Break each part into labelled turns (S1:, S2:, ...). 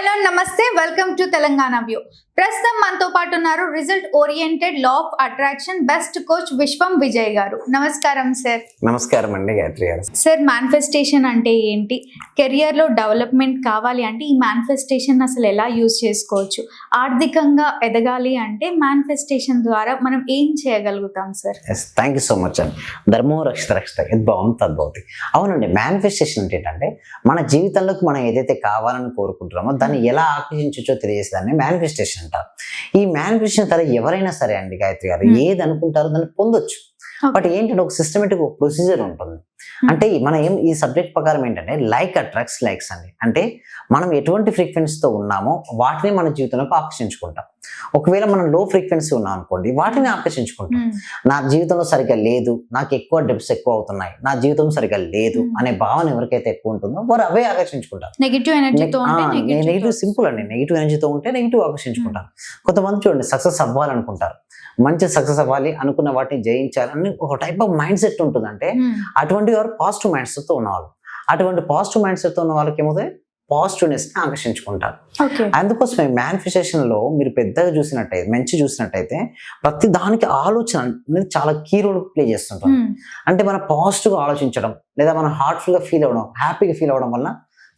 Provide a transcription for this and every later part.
S1: Hello నమస్తే. Welcome to Telangana view. ప్రస్తుతం మనతో పాటు ఉన్నారు result oriented law of attraction best coach Vishwam Vijay garu. నమస్కారం సార్.
S2: నమస్కారం అండి గాయత్రి గారు.
S1: సార్ మేనిఫెస్టేషన్ అంటే ఏంటి? కెరియర్లో డెవలప్మెంట్ కావాలి అంటే ఈ మేనిఫెస్టేషన్ అసలు ఎలా యూజ్ చేసుకోవచ్చు? ఆర్థికంగా ఎదగాలి అంటే మేనిఫెస్టేషన్ ద్వారా మనం ఏం చేయగలుగుతాం sir?
S2: Thank you so much అండి ధర్మో రక్షిత రక్షిత. ఇది బాగుంది తద్భవతి. అవునండి మేనిఫెస్టేషన్ అంటే ఏంటంటే మన జీవితంలోకి మనం ఏదైతే కావాలని కోరుకుంటున్నామో దాన్ని ఎలా ఆకర్షించవచ్చో తెలియజేసేదాన్ని మేనిఫెస్టేషన్ అంటారు. ఈ మేనిఫెస్టేషన్ తర్వాత ఎవరైనా సరే అండి గాయత్రి గారు. ఏది అనుకుంటారో దాన్ని పొందొచ్చు. బట్ ఏంటంటే ఒక సిస్టమేటిక్ ప్రొసీజర్ ఉంటుంది. అంటే మన ఏం ఈ సబ్జెక్ట్ ప్రకారం ఏంటంటే లైక్ అట్రాక్ట్స్ లైక్స్ అండి. అంటే మనం ఎటువంటి ఫ్రీక్వెన్సీతో ఉన్నామో వాటిని మన జీవితంలోకి ఆకర్షించుకుంటాం ఒకవేళ మనం లో ఫ్రీక్వెన్సీ ఉన్నాం అనుకోండి వాటిని ఆకర్షించుకుంటాం. నా జీవితంలో సరిగ్గా లేదు నాకు ఎక్కువ డెబ్స్ ఎక్కువ అవుతున్నాయి నా జీవితం సరిగ్గా లేదు. అనే భావన ఎవరికైతే ఎక్కువ ఉంటుందో వారు అవే ఆకర్షించుకుంటారు.
S1: నెగిటివ్
S2: నెగిటివ్ సింపుల్ అండి. నెగిటివ్ ఎనర్జీతో ఉంటే నెగిటివ్ ఆకర్షించుకుంటారు. కొంతమంది చూడండి సక్సెస్ అవ్వాలనుకుంటారు. మంచి సక్సెస్ అవ్వాలి అనుకున్న వాటిని జయించాలని ఒక టైప్ ఆఫ్ మైండ్ సెట్ ఉంటుందంటే అటువంటి వారు పాజిటివ్ మైండ్ సెట్తో ఉన్నవాళ్ళు. అటువంటి పాజిటివ్ మైండ్ సెట్తో ఉన్న వాళ్ళకి ఏమవుతుంది పాజిటివ్నెస్ని ఆకర్షించుకుంటారు. అందుకోసమే మేనిఫెస్టేషన్లో మీరు పెద్దగా చూసినట్టయితే మంచి చూసినట్టయితే ప్రతి దానికి ఆలోచన అనేది చాలా కీ రోల్ ప్లే చేస్తుంటాం
S1: Hmm.
S2: అంటే మనం పాజిటివ్గా ఆలోచించడం లేదా మనం హార్ట్ఫుల్గా ఫీల్ అవ్వడం హ్యాపీగా ఫీల్ అవ్వడం వల్ల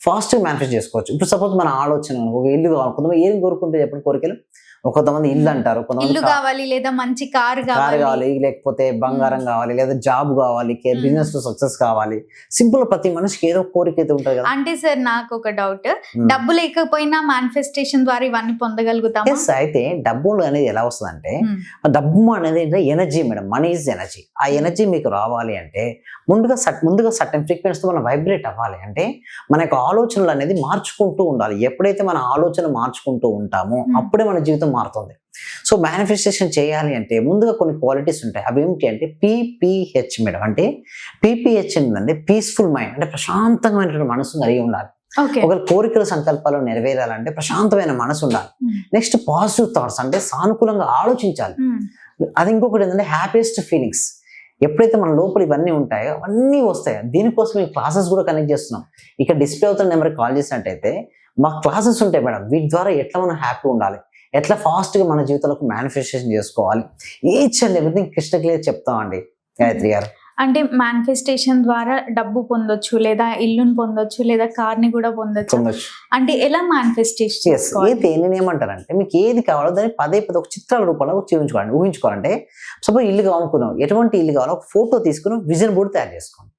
S2: ఫాస్ట్ మేనిఫెస్ట్ చేసుకోవచ్చు. ఇప్పుడు సపోజ్ మన ఆలోచన ఒక ఇల్లు కావాలి కొంతమంది ఏం కోరుకుంటే చెప్పండి కోరికలు? కొంతమంది ఇల్లు అంటారు కొంతమంది
S1: ఇల్లు కావాలి లేదా మంచి కార్
S2: కారు
S1: కావాలి?
S2: లేకపోతే బంగారం కావాలి లేదా జాబ్ కావాలి. బిజినెస్లో సక్సెస్ కావాలి. సింపుల్ ప్రతి మనిషికి ఏదో కోరిక అయితే ఉంటుంది కదా.
S1: అంటే సార్ నాకు ఒక డౌట్. డబ్బు లేకపోయినా మేనిఫెస్టేషన్ ద్వారా ఇవన్నీ పొందగలుగుతామా?
S2: Yes, అయితే డబ్బులు అనేది ఎలా వస్తుందంటే
S1: Hmm.
S2: డబ్బు అనేది energy madam money is energy ఆ ఎనర్జీ మీకు రావాలి అంటే ముందుగా సట్ ముందుగా సర్టన్ ఫ్రీక్వెన్సీతో మనం వైబ్రేట్ అవ్వాలి అంటే మన యొక్క ఆలోచనలు అనేది మార్చుకుంటూ ఉండాలి. ఎప్పుడైతే మన ఆలోచన మార్చుకుంటూ ఉంటామో. అప్పుడే మన జీవితం మారుతుంది. సో మేనిఫెస్టేషన్ చేయాలి అంటే ముందుగా కొన్ని క్వాలిటీస్ ఉంటాయి. అవి ఏమిటి అంటే పీపీహెచ్ మేడం. అంటే పీపీహెచ్ ఏంటంటే పీస్ఫుల్ మైండ్ అంటే ప్రశాంతమైనటువంటి మనసు కలిగి ఉండాలి.
S1: ఓకే.
S2: ఒక కోరికల సంకల్పాలు నెరవేరాలంటే ప్రశాంతమైన మనసు ఉండాలి. నెక్స్ట్ పాజిటివ్ థాట్స్ అంటే సానుకూలంగా ఆలోచించాలి. అది ఇంకొకటి ఏంటంటే హ్యాపీయెస్ట్ ఫీలింగ్స్ ఎప్పుడైతే మన లోపల ఇవన్నీ ఉంటాయో అవన్నీ వస్తాయి. దీనికోసం ఈ క్లాసెస్ కూడా కనెక్ట్ చేస్తున్నాం. ఇక్కడ డిస్ప్లే అవుతున్న నెంబర్కి కాల్ చేసినట్టయితే మా క్లాసెస్ ఉంటాయి మేడం. వీటి ద్వారా ఎట్లా మనం హ్యాపీ ఉండాలి? ఎట్లా ఫాస్ట్గా మన జీవితంలోకి మేనిఫెస్టేషన్ చేసుకోవాలి? Each and everything clear clear చెప్తామండి. గాయత్రి గారు.
S1: అంటే మేనిఫెస్టేషన్ ద్వారా డబ్బు పొందొచ్చు లేదా ఇల్లుని పొందొచ్చు లేదా కార్ని కూడా పొందొచ్చు. అంటే ఎలా మేనిఫెస్టేషన్
S2: అయితే నేను ఏమంటానంటే మీకు ఏది కావాలో దాన్ని పదే పదే ఒక చిత్రాల రూపంలో చూపించుకోండి. ఊహించుకోవాలంటే సపోజ్ ఇల్లు కావాలనుకున్నాం. ఎటువంటి ఇల్లు కావాలో ఒక ఫోటో తీసుకుని విజన్ బోర్డు తయారు చేసుకోండి.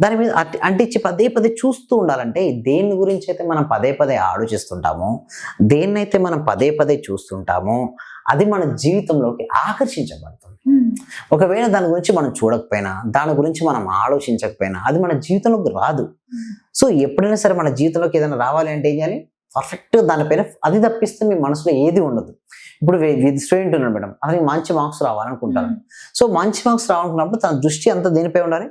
S2: దాని మీద అట్ అంటించి పదే పదే చూస్తూ ఉండాలంటే దేని గురించి అయితే మనం పదే పదే ఆలోచిస్తుంటామో దేన్నైతే మనం పదే పదే చూస్తుంటామో అది మన జీవితంలోకి ఆకర్షించబడుతుంది. ఒకవేళ దాని గురించి మనం చూడకపోయినా దాని గురించి మనం ఆలోచించకపోయినా అది మన జీవితంలోకి రాదు. సో ఎప్పుడైనా సరే మన జీవితంలోకి ఏదైనా రావాలి అంటే ఏం చేయాలి? పర్ఫెక్ట్ దానిపైన అది తప్పిస్తే మీ మనసులో ఏది ఉండదు. ఇప్పుడు స్టూడెంట్ ఉన్నాడు మేడం అతనికి మంచి మార్క్స్ రావాలనుకుంటారు. సో మంచి మార్క్స్ రావాలనుకున్నప్పుడు తన దృష్టి అంతా దేనిపై ఉండాలి?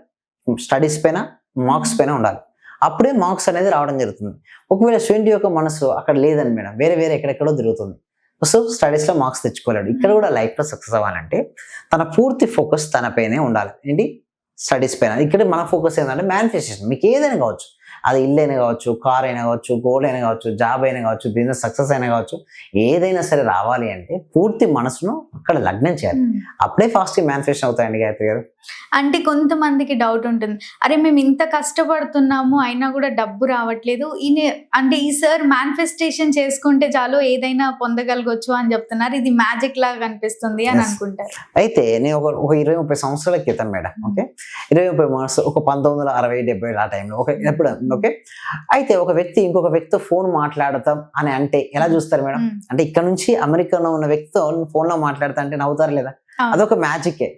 S2: స్టడీస్ పైన మార్క్స్ పైన ఉండాలి. అప్పుడే మార్క్స్ అనేది రావడం జరుగుతుంది. ఒకవేళ స్టూడెంట్ యొక్క మనసు అక్కడ లేదని మేడం వేరే వేరే ఎక్కడెక్కడో తిరుగుతుంది. సో స్టడీస్లో మార్క్స్ తెచ్చుకోలేడు. ఇక్కడ కూడా లైఫ్లో సక్సెస్ అవ్వాలంటే తన పూర్తి ఫోకస్ తన పైనే ఉండాలి. ఏంటి? స్టడీస్ పైన. ఇక్కడ మన ఫోకస్ ఏంటంటే మేనిఫెస్టేషన్ మీకు ఏదైనా కావచ్చు. అది ఇల్లు అయినా కావచ్చు కార్ అయినా కావచ్చు గోల్డ్ అయినా కావచ్చు జాబ్ అయినా కావచ్చు బిజినెస్ సక్సెస్ అయినా కావచ్చు ఏదైనా సరే రావాలి అంటే పూర్తి మనసును అక్కడ లగ్నం చేయాలి. అప్పుడే ఫాస్ట్గా మేనిఫెస్టేషన్ అవుతాయండి గాయత్రి గారు.
S1: అంటే కొంతమందికి డౌట్ ఉంటుంది. అరే మేము ఇంత కష్టపడుతున్నాము అయినా కూడా డబ్బు రావట్లేదు. ఈయన అంటే ఈ సార్ మేనిఫెస్టేషన్ చేసుకుంటే చాలు ఏదైనా పొందగలగొచ్చు అని చెప్తున్నారు. ఇది మ్యాజిక్ లాగా కనిపిస్తుంది అని. అనుకుంటారు.
S2: అయితే నేను ఒక ఒక ఇరవై ముప్పై సంవత్సరాల క్రితం మేడం ఓకే ఇరవై ముప్పై సంవత్సరాలు ఒక పంతొమ్మిది వందల అరవై డెబ్బై ఆ టైంలో ఒక ఎప్పుడు ఓకే అయితే ఒక వ్యక్తి ఇంకొక వ్యక్తితో ఫోన్ మాట్లాడతాం అని అంటే ఎలా చూస్తారు మేడం. అంటే ఇక్కడ నుంచి అమెరికాలో ఉన్న వ్యక్తితో ఫోన్లో మాట్లాడతా అంటే నవ్వుతారు లేదా. అదొక మ్యాజికే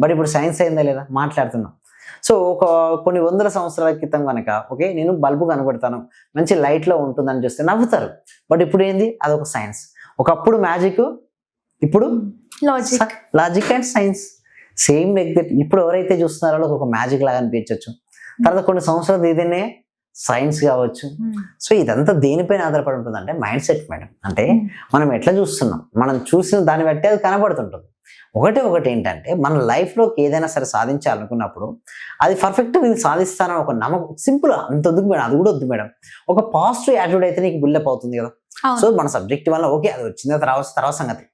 S2: బట్ ఇప్పుడు సైన్స్ అయిందా లేదా? మాట్లాడుతున్నాం. సో ఒక కొన్ని వందల సంవత్సరాల క్రితం కనుక ఓకే నేను బల్బు కనబడతాను మంచి లైట్లో ఉంటుందని చూస్తే నవ్వుతారు. బట్ ఇప్పుడు ఏంది? అదొక సైన్స్ ఒకప్పుడు మ్యాజిక్ ఇప్పుడు
S1: logic
S2: logic and science same like that ఇప్పుడు ఎవరైతే చూస్తున్నారో వాళ్ళకి ఒక మ్యాజిక్ లాగా అనిపించవచ్చు తర్వాత కొన్ని సంవత్సరాలు ఇదేనే సైన్స్ కావచ్చు. సో ఇదంతా దేనిపైన ఆధారపడి ఉంటుంది అంటే మైండ్ సెట్ మేడం. అంటే
S1: Hmm.
S2: మనం ఎట్లా చూస్తున్నాం? మనం చూసిన దాన్ని బట్టి అది కనబడుతుంటుంది. ఒకటే ఒకటి ఏంటంటే మన లైఫ్లోకి ఏదైనా సరే సాధించాలనుకున్నప్పుడు అది పర్ఫెక్ట్ నేను సాధిస్తానని ఒక నమ్మకం సింపుల్ అంత వద్దు మేడం అది కూడా వద్దు మేడం. ఒక పాజిటివ్ యాటిట్యూడ్ అయితే నీకు బిల్డప్ అవుతుంది కదా. సో మన సబ్జెక్ట్ వల్ల ఓకే అది వచ్చింది తర్వాత తర్వాత సంగతి.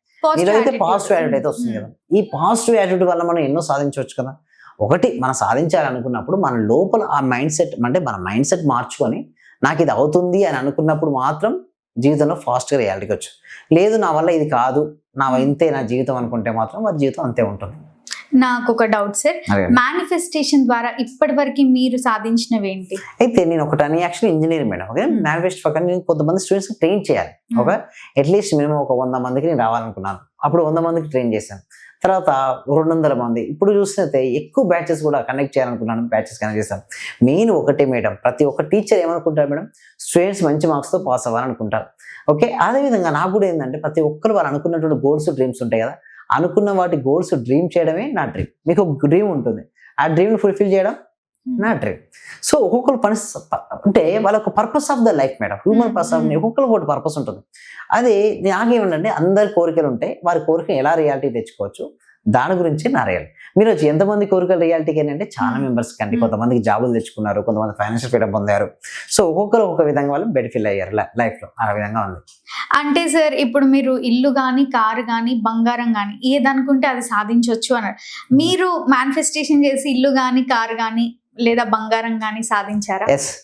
S1: Attitude.
S2: పాజిటివ్ యాటిట్యూడ్ అయితే వస్తుంది. కదా. ఈ పాజిటివ్ యాటిట్యూడ్ వల్ల మనం ఎన్నో సాధించవచ్చు కదా. ఒకటి మనం సాధించాలనుకున్నప్పుడు మన లోపల ఆ మైండ్ సెట్ అంటే మన మైండ్ సెట్ మార్చుకొని నాకు ఇది అవుతుంది అని అనుకున్నప్పుడు మాత్రం జీవితంలో ఫాస్ట్గా రియాలిటీకి వచ్చు. లేదు నా వల్ల ఇది కాదు. నా ఇంతే నా జీవితం అనుకుంటే మాత్రం వారి జీవితం అంతే ఉంటుంది.
S1: నాకు ఒక డౌట్ సార్ మేనిఫెస్టేషన్ ద్వారా ఇప్పటి వరకు మీరు సాధించినవి ఏంటి?
S2: అయితే నేను ఒకటి actually engineer madam okay
S1: Hmm.
S2: Manifest పక్కన నేను కొంతమంది స్టూడెంట్స్ ట్రైన్ చేయాలి
S1: Hmm.
S2: ఒక అట్లీస్ట్ మినిమం ఒక వంద మందికి నేను రావాలనుకున్నాను. అప్పుడు వంద మందికి ట్రైన్ చేశాను. తర్వాత రెండు వందల మంది. ఇప్పుడు చూసినైతే ఎక్కువ బ్యాచెస్ కూడా కనెక్ట్ చేయాలనుకున్నాను బ్యాచెస్ కనెక్ట్ చేశాను. మెయిన్ ఒకటే మేడం. ప్రతి ఒక్క టీచర్ ఏమనుకుంటారు మేడం? స్టూడెంట్స్ మంచి మార్క్స్తో పాస్ అవ్వాలనుకుంటారు. ఓకే అదేవిధంగా నాకు కూడా ఏంటంటే ప్రతి ఒక్కరు వాళ్ళు అనుకున్నటువంటి గోల్స్ డ్రీమ్స్ ఉంటాయి కదా? అనుకున్న వాటి గోల్స్ డ్రీమ్ చేయడమే నా డ్రీమ్ మీకు ఒక డ్రీమ్ ఉంటుంది. ఆ డ్రీమ్ని ఫుల్ఫిల్ చేయడం నా డ్రీమ్ సో ఒక్కొక్కరు పని అంటే వాళ్ళ ఒక purpose of the life madam human
S1: Hmm,
S2: purpose
S1: hmm.
S2: ఒక్కొక్కరు ఒకటి పర్పస్ ఉంటుంది. అది నాకేమంటే అందరి కోరికలు ఉంటాయి వారి కోరిక ఎలా రియాలిటీ తెచ్చుకోవచ్చు? దాని గురించి నా రియాలిటీ మీరు వచ్చి ఎంతమంది కోరికలు రియాలిటీకి ఏంటంటే చాలా
S1: Hmm.
S2: మెంబర్స్ కండి.
S1: Hmm.
S2: కొంతమందికి జాబులు తెచ్చుకున్నారు కొంతమంది ఫైనాన్షియల్ ఫ్రీడమ్ పొందారు. సో ఒక్కొక్కరు ఒక విధంగా వాళ్ళు బెనిఫిట్ అయ్యారు లైఫ్లో. ఆ విధంగా ఉంది.
S1: అంటే సార్ ఇప్పుడు మీరు ఇల్లు కానీ కారు కానీ బంగారం కానీ ఏదనుకుంటే అది సాధించవచ్చు అన్నారు. మీరు మేనిఫెస్టేషన్ చేసి ఇల్లు కానీ కారు కానీ లేదా బంగారం కానీ సాధించారా?
S2: ఎస్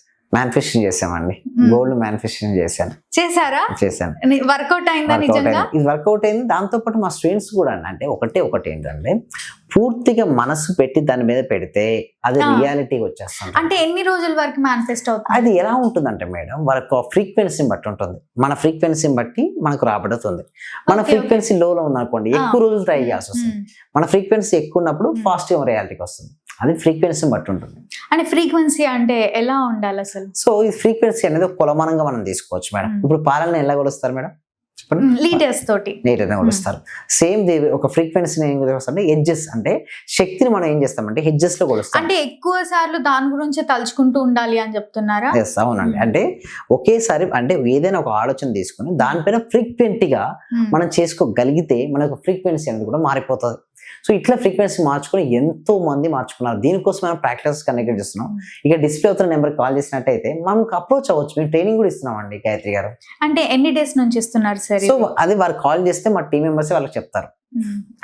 S2: చేసామండి. గోల్డ్ మేనిఫెస్టేషన్ చేశాను.
S1: చేశారా?
S2: చేశాను.
S1: వర్కౌట్ అయిందా నిజంగా?
S2: ఇది వర్కౌట్ అయింది. దాంతో పాటు మా స్టూడెంట్స్ కూడా అంటే ఒకటే ఒకటి ఏంటంటే పూర్తిగా మనసు పెట్టి దాని మీద పెడితే అది
S1: ఆ.
S2: రియాలిటీకి వచ్చేస్తుంది.
S1: అంటే ఎన్ని రోజుల వరకు మేనిఫెస్ట్ అవుతుంది?
S2: అది ఎలా ఉంటుందంటే మేడం వాళ్ళకు ఫ్రీక్వెన్సీని బట్టి ఉంటుంది. మన ఫ్రీక్వెన్సీని బట్టి మనకు రాబడుతుంది. మన. ఫ్రీక్వెన్సీ లోలో ఉందనుకోండి. ఎక్కువ రోజులు ట్రై చేయాల్సి వస్తుంది. మన ఫ్రీక్వెన్సీ ఎక్కువ ఉన్నప్పుడు. పాజిటివ్ రియాలిటీకి వస్తుంది. అది ఫ్రీక్వెన్సీని బట్టి ఉంటుంది.
S1: అంటే ఫ్రీక్వెన్సీ అంటే ఎలా ఉండాలి అసలు?
S2: సో ఈ ఫ్రీక్వెన్సీ అనేది కొలమానంగా మనం తీసుకోవచ్చు మేడం.
S1: Hmm.
S2: ఇప్పుడు పాలన ఎలా కొలుస్తారు మేడం? చెప్పండి.
S1: లీడర్స్ తోటి.
S2: అయితే కొలుస్తారు సేమ్ దేవి ఒక ఫ్రీక్వెన్సీని ఏం కొలుస్తాం అంటే హెడ్జెస్ అంటే శక్తిని మనం ఏం చేస్తామంటే హెడ్జెస్లో కొలుస్తాం
S1: అంటే ఎక్కువ సార్లు దాని గురించి తలుచుకుంటూ ఉండాలి అని చెప్తున్నారా?
S2: ఎస్ అవునండి.
S1: Hmm.
S2: అంటే ఒకేసారి అంటే ఏదైనా ఒక ఆలోచన తీసుకుని దానిపైన ఫ్రీక్వెంట్గా
S1: మ్మ్.
S2: మనం చేసుకోగలిగితే మనకు ఫ్రీక్వెన్సీ అనేది కూడా మారిపోతుంది. సో ఇట్లా ఫ్రీక్వెన్సీ మార్చుకొని ఎంతో మంది మార్చుకున్నారు. దీనికోసం మనం ప్రాక్టీస్ కనెక్ట్ చేస్తున్నాం. ఇక డిస్ప్లే అవుతున్న నెంబర్ కాల్ చేసినట్టయితే మనకు అప్రోచ్ అవ్వచ్చు. మేము ట్రైనింగ్ కూడా ఇస్తున్నామండి గాయత్రి గారు.
S1: అంటే ఎన్ని డేస్ నుంచి ఇస్తున్నారు సార్
S2: సో అది వారు కాల్ చేస్తే మా టీం మెంబర్స్ వాళ్ళకి చెప్తారు.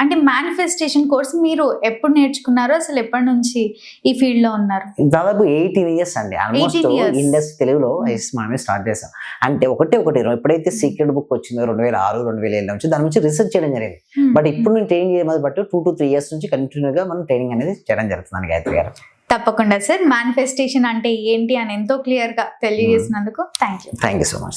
S1: అంటే మేనిఫెస్టేషన్ కోర్స్ మీరు ఎప్పుడు నేర్చుకున్నారో అసలు ఎప్పటి నుంచి ఈ ఫీల్డ్లో ఉన్నారు?
S2: దాదాపు ఎయిటీన్ ఇయర్స్ అండి. Almost
S1: 18 years.
S2: ఇండస్ తెలుగులో మనమే స్టార్ట్ చేసాం. అంటే ఒకటే ఒకటి ఎప్పుడైతే సీక్రెట్ బుక్ వచ్చిందో రెండు వేల ఆరు రెండు వేల ఏళ్ళ నుంచి దాని నుంచి రీసెర్చ్ చేయడం జరిగింది. బట్ ఇప్పుడు నేను ట్రైనింగ్ చేయడం బట్టి టూ టు త్రీ ఇయర్స్ నుంచి కంటిన్యూగా మనం ట్రైనింగ్ అనేది చేయడం జరుగుతుంది గాయత్రి గారు.
S1: తప్పకుండా సార్. మేనిఫెస్టేషన్ అంటే ఏంటి అని ఎంతో క్లియర్గా తెలియజేసినందుకు thank you
S2: thank you so much